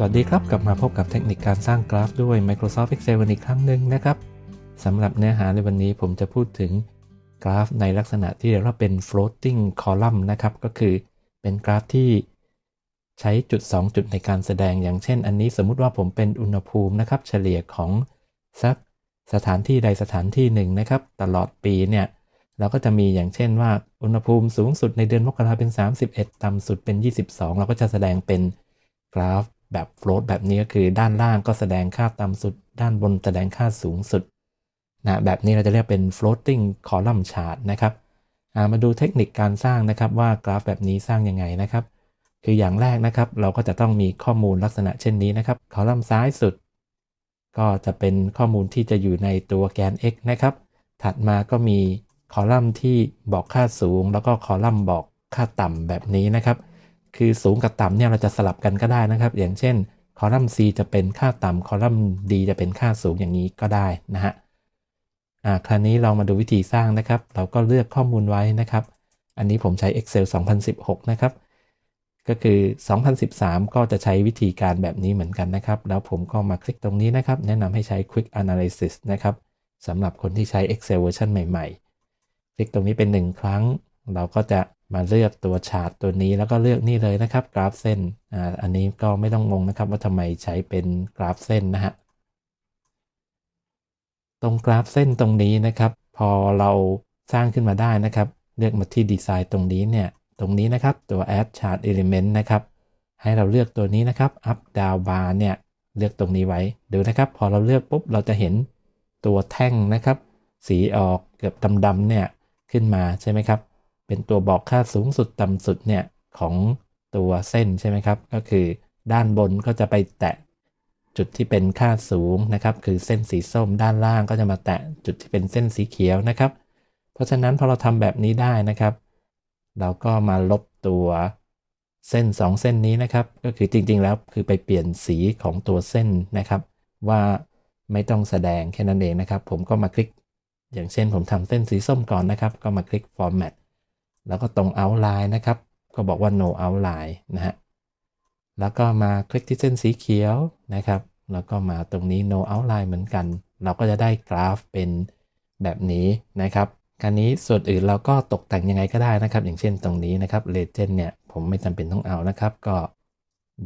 สวัสดีครับ กลับมาพบกับเทคนิคการสร้างกราฟด้วย Microsoft Excel วันอีกครั้งหนึ่งนะครับสำหรับเนื้อหาในวันนี้ผมจะพูดถึงกราฟในลักษณะที่เรียกว่าเป็น floating column นะครับ ก็คือเป็นกราฟที่ใช้จุด 2 จุดในการแสดง อย่างเช่น อันนี้สมมุติว่าผมเป็นอุณหภูมินะครับ เฉลี่ยของสักสถานที่ใดสถานที่หนึ่งนะครับ ตลอดปีเนี่ยเราก็จะมีอย่างเช่นว่าอุณหภูมิสูงสุดในเดือนมกราเป็น 31 ต่ำสุดเป็น 22 เราก็จะแสดงเป็นกราฟ แบบโฟล t แบบนี้ก็คือด้านล่างก็แสดงค่าต่ำสุด ด้านบนแสดงค่าสูงสุดนะแบบนี้เราจะเรียกเป็น floating column chart นะครับมาดูเทคนิคการสร้างนะครับว่ากราฟแบบนี้สร้างยังไงนะครับ คืออย่างแรกนะครับเราก็จะต้องมีข้อมูลลักษณะเช่นนี้นะครับคอลัมน์ซ้ายสุด ก็จะเป็นข้อมูลที่จะอยู่ในตัวแกน x นะครับ ถัดมาก็มีคอลัมน์ที่บอกค่าสูง แล้วก็คอลัมน์บอกค่าต่ำแบบนี้นะครับ คือสูงกับต่ำเนี่ยเราจะสลับกันก็ได้นะครับ อย่างเช่นคอลัมน์ C จะเป็นค่าต่ำคอลัมน์ D จะเป็นค่าสูงอย่างนี้ก็ได้นะฮะอ่าคราวนี้เรามาดูวิธีสร้างนะครับ เราก็เลือกข้อมูลไว้นะครับ อันนี้ผมใช้ Excel 2016 นะครับ ก็คือ 2013 ก็จะใช้วิธีการแบบนี้เหมือนกันนะครับ แล้วผมก็มาคลิกตรงนี้นะครับ แนะนำให้ใช้ Quick Analysis นะครับสำหรับคนที่ใช้ Excel เวอร์ชันใหม่ ๆ คลิกตรงนี้เป็น 1 ครั้ง เราก็จะ มาเลือกตัวชาร์ตตัวนี้แล้วก็เลือกนี่เลยนะครับ กราฟเส้นอ่าอันนี้ก็ไม่ต้องงงนะครับ ว่าทำไมใช้เป็นกราฟเส้นนะฮะตรงกราฟเส้นตรงนี้นะครับ พอเราสร้างขึ้นมาได้นะครับ เลือกมาที่ดีไซน์ตรงนี้เนี่ยตรงนี้นะครับตัว add chart element นะครับ ให้เราเลือกตัวนี้นะครับ up down bar เนี่ยเลือกตรงนี้ไว้ดูนะครับ พอเราเลือกปุ๊บเราจะเห็นตัวแท่งนะครับ สีออกเกือบดำๆเนี่ยขึ้นมาใช่ไหมครับ เป็นตัวบอกค่าสูงสุดต่ำสุดเนี่ยของตัวเส้นใช่ไหมครับ ก็คือด้านบนก็จะไปแตะจุดที่เป็นค่าสูงนะครับ คือเส้นสีส้มด้านล่างก็จะมาแตะจุดที่เป็นเส้นสีเขียวนะครับ เพราะฉะนั้นพอเราทำแบบนี้ได้นะครับ เราก็มาลบตัวเส้น 2 เส้นนี้นะครับ ก็คือจริงๆแล้วคือไปเปลี่ยนสีของตัวเส้นนะครับ ว่าไม่ต้องแสดงแค่นั้นเองนะครับ ผมก็มาคลิก อย่างเช่นผมทำเส้นสีส้มก่อนนะครับ ก็มาคลิก format แล้วก็ตรง outline นะครับ ก็บอกว่า no outline นะฮะ แล้วก็มาคลิกที่เส้นสีเขียวนะครับ แล้วก็มาตรงนี้ no outline เหมือนกัน เราก็จะได้กราฟเป็นแบบนี้นะครับการนี้ส่วนอื่นเราก็ตกแต่งยังไงก็ได้นะครับ อย่างเช่นตรงนี้นะครับ legend เนี่ย ผมไม่จำเป็นต้องเอานะครับ ก็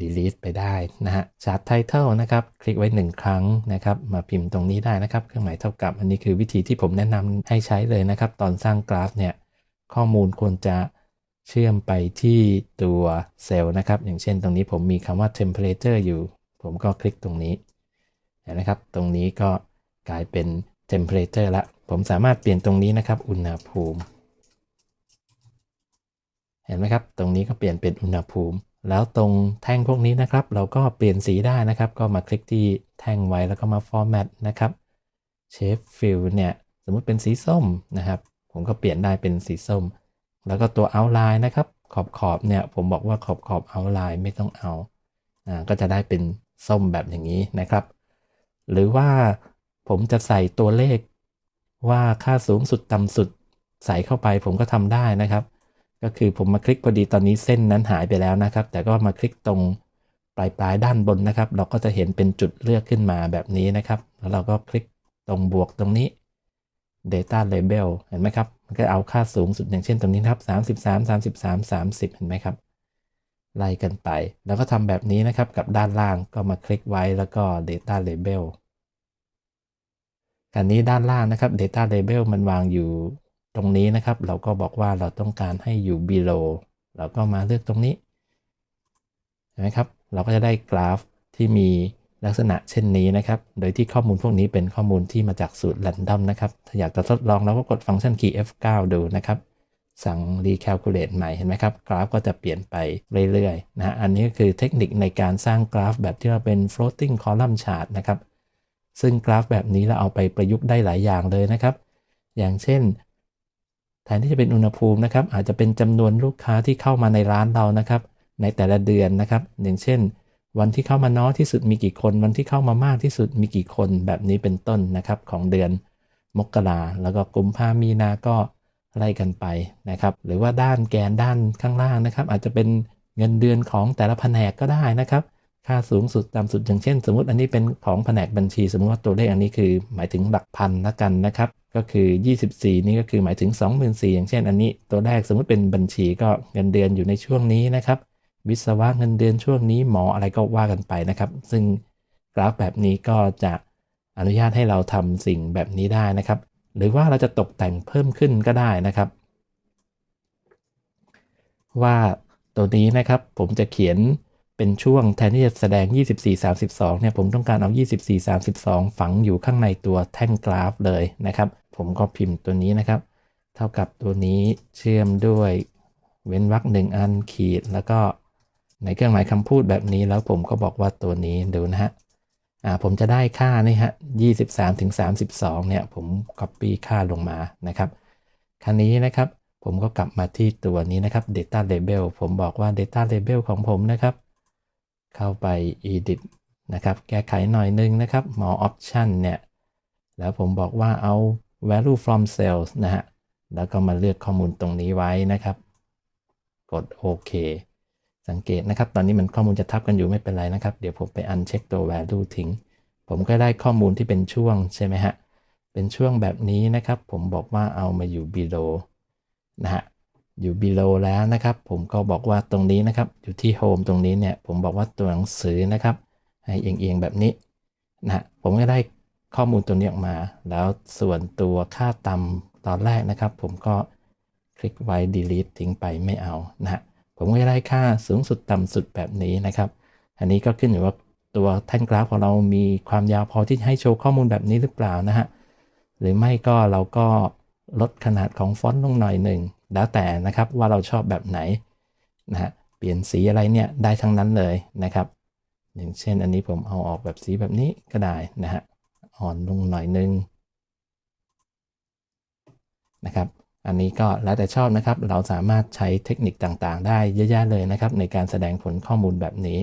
delete ไปได้นะฮะ chart title นะครับ คลิกไว้ 1 ครั้งนะครับ มาพิมพ์ตรงนี้ได้นะครับ เครื่องหมายเท่ากับ อันนี้คือวิธีที่ผมแนะนำให้ใช้เลยนะครับ ตอนสร้างกราฟเนี่ย ข้อมูลควรจะเชื่อมไปที่ตัวเซลล์นะครับ อย่างเช่นตรงนี้ผมมีคำว่า temperature อยู่ ผมก็คลิกตรงนี้เห็นไหมครับ ตรงนี้ก็กลายเป็น temperature ละ ผมสามารถเปลี่ยนตรงนี้นะครับ อุณหภูมิ เห็นไหมครับ ตรงนี้ก็เปลี่ยนเป็นอุณหภูมิ แล้วตรงแท่งพวกนี้นะครับ เราก็เปลี่ยนสีได้นะครับ ก็มาคลิกที่แท่งไว้แล้วก็มา format นะครับ shape fill เนี่ย สมมติเป็นสีส้มนะครับ ผมก็เปลี่ยนได้เป็นสีส้ม แล้วก็ตัว outline นะครับ ขอบขอบเนี่ยผมบอกว่าขอบขอบ outline ไม่ต้องเอาอ่าก็จะได้เป็นส้มแบบอย่างนี้นะครับ หรือว่าผมจะใส่ตัวเลขว่าค่าสูงสุดต่ำสุดใส่เข้าไปผมก็ทำได้นะครับ ก็คือผมมาคลิกพอดีตอนนี้เส้นนั้นหายไปแล้วนะครับ แต่ก็มาคลิกตรงปลายปลายด้านบนนะครับ เราก็จะเห็นเป็นจุดเลือกขึ้นมาแบบนี้นะครับ แล้วเราก็คลิกตรงบวกตรงนี้ data label เห็นไหมครับ มันก็เอาค่าสูงสุดอย่างเช่นตรงนี้ครับ 33 33 30 เห็นไหมครับ ไล่กันไป แล้วก็ทำแบบนี้นะครับ กับด้านล่างก็มาคลิกไว้แล้วก็ data label การนี้ด้านล่างนะครับ data label มันวางอยู่ตรงนี้นะครับ เราก็บอกว่าเราต้องการให้อยู่ below เราก็มาเลือกตรงนี้เห็นไหมครับ เราก็จะได้กราฟที่มี ลักษณะเช่นนี้นะครับ โดยที่ข้อมูลพวกนี้เป็นข้อมูลที่มาจากสูตร random นะครับ ถ้าอยากจะทดลองเราก็กดฟังก์ชัน key F9 ดูนะครับ สั่ง recalculate ใหม่เห็นไหมครับ กราฟก็จะเปลี่ยนไปเรื่อยๆนะอันนี้ก็คือเทคนิคในการสร้างกราฟแบบที่เราเป็น floating column chart นะครับ ซึ่งกราฟแบบนี้เราเอาไปประยุกต์ได้หลายอย่างเลยนะครับ อย่างเช่นแทนที่จะเป็นอุณหภูมินะครับ อาจจะเป็นจำนวนลูกค้าที่เข้ามาในร้านเรานะครับ ในแต่ละเดือนนะครับ อย่างเช่น วันที่เข้ามาน้อยที่สุดมีกี่คน วันที่เข้ามามากที่สุดมีกี่คนแบบนี้เป็นต้นนะครับของเดือนมกราแล้วก็กุมภามีนาก็ไล่กันไปนะครับ หรือว่าด้านแกนด้านข้างล่างนะครับ อาจจะเป็นเงินเดือนของแต่ละแผนกก็ได้นะครับ ค่าสูงสุดต่ำสุดอย่างเช่น สมมติอันนี้เป็นของแผนกบัญชี สมมติว่าตัวเลขอันนี้คือหมายถึงหลักพันละกันนะครับ ก็คือ 24 นี่ก็คือหมายถึง 24,000อย่างเช่น อันนี้ตัวแรกสมมติเป็นบัญชีก็เงินเดือนอยู่ในช่วงนี้นะครับ วิศวะเงินเดือนช่วงนี้หมออะไรก็ว่ากันไปนะครับ ซึ่งกราฟแบบนี้ก็จะอนุญาตให้เราทำสิ่งแบบนี้ได้นะครับ หรือว่าเราจะตกแต่งเพิ่มขึ้นก็ได้นะครับ ว่าตัวนี้นะครับผมจะเขียนเป็นช่วงแทนที่จะแสดง 24 32 เนี่ยผมต้องการเอา 24 32 ฝังอยู่ข้างในตัวแท่งกราฟเลยนะครับ ผมก็พิมพ์ตัวนี้นะครับ เท่ากับตัวนี้เชื่อมด้วยเว้นวรรคหนึ่งอันขีดแล้วก็ ในเครื่องหมายคำพูดแบบนี้แล้วผมก็บอกว่าตัวนี้ดูนะฮะอ่าผมจะได้ค่านี่ฮะ23ถึง32เนี่ยผม copy ค่าลงมานะครับคันนี้นะครับผมก็กลับมาที่ตัวนี้นะครับ data label ผมบอกว่า data label ของผมนะครับ เข้าไป edit นะครับ แก้ไขหน่อยนึงนะครับ more option เนี่ย แล้วผมบอกว่าเอา value from sales นะฮะ แล้วก็มาเลือกข้อมูลตรงนี้ไว้นะครับ กดโอเค สังเกตนะครับ ตอนนี้มันข้อมูลจะทับกันอยู่ไม่เป็นไรนะครับ เดี๋ยวผมไปอันเช็คตัว value ทิ้ง ผมก็ได้ข้อมูลที่เป็นช่วงใช่ไหมฮะ เป็นช่วงแบบนี้นะครับ ผมบอกว่าเอามาอยู่ below นะฮะ อยู่ below แล้วนะครับ ผมก็บอกว่าตรงนี้นะครับ อยู่ที่ home ตรงนี้เนี่ย ผมบอกว่าตัวหนังสือนะครับ ให้เอียงๆแบบนี้นะฮะผมก็ได้ข้อมูลตัวนี้ออกมา แล้วส่วนตัวค่าต่ำตอนแรกนะครับ ผมก็คลิกไว้ delete ทิ้งไปไม่เอานะฮะ ผมก็จะได้ค่าสูงสุดต่ำสุดแบบนี้นะครับ อันนี้ก็ขึ้นอยู่ว่าตัวแท่นกราฟของเรามีความยาวพอที่ให้โชว์ข้อมูลแบบนี้หรือเปล่านะฮะ หรือไม่ก็เราก็ลดขนาดของฟอนต์ลงหน่อยหนึ่ง แล้วแต่นะครับว่าเราชอบแบบไหนนะฮะ เปลี่ยนสีอะไรเนี่ยได้ทั้งนั้นเลยนะครับ อย่างเช่นอันนี้ผมเอาออกแบบสีแบบนี้ก็ได้นะฮะ อ่อนลงหน่อยนึงนะครับ อันนี้ก็แล้วแต่ชอบนะครับ เราสามารถใช้เทคนิคต่างๆ ได้เยอะแยะเลยนะครับ ในการแสดงผลข้อมูลแบบนี้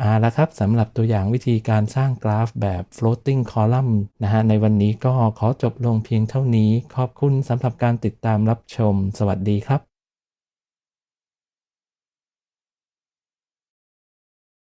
อ่าแล้วครับสำหรับตัวอย่างวิธีการสร้างกราฟแบบ floating column นะฮะในวันนี้ก็ขอจบลงเพียงเท่านี้ ขอบคุณสำหรับการติดตามรับชม สวัสดีครับ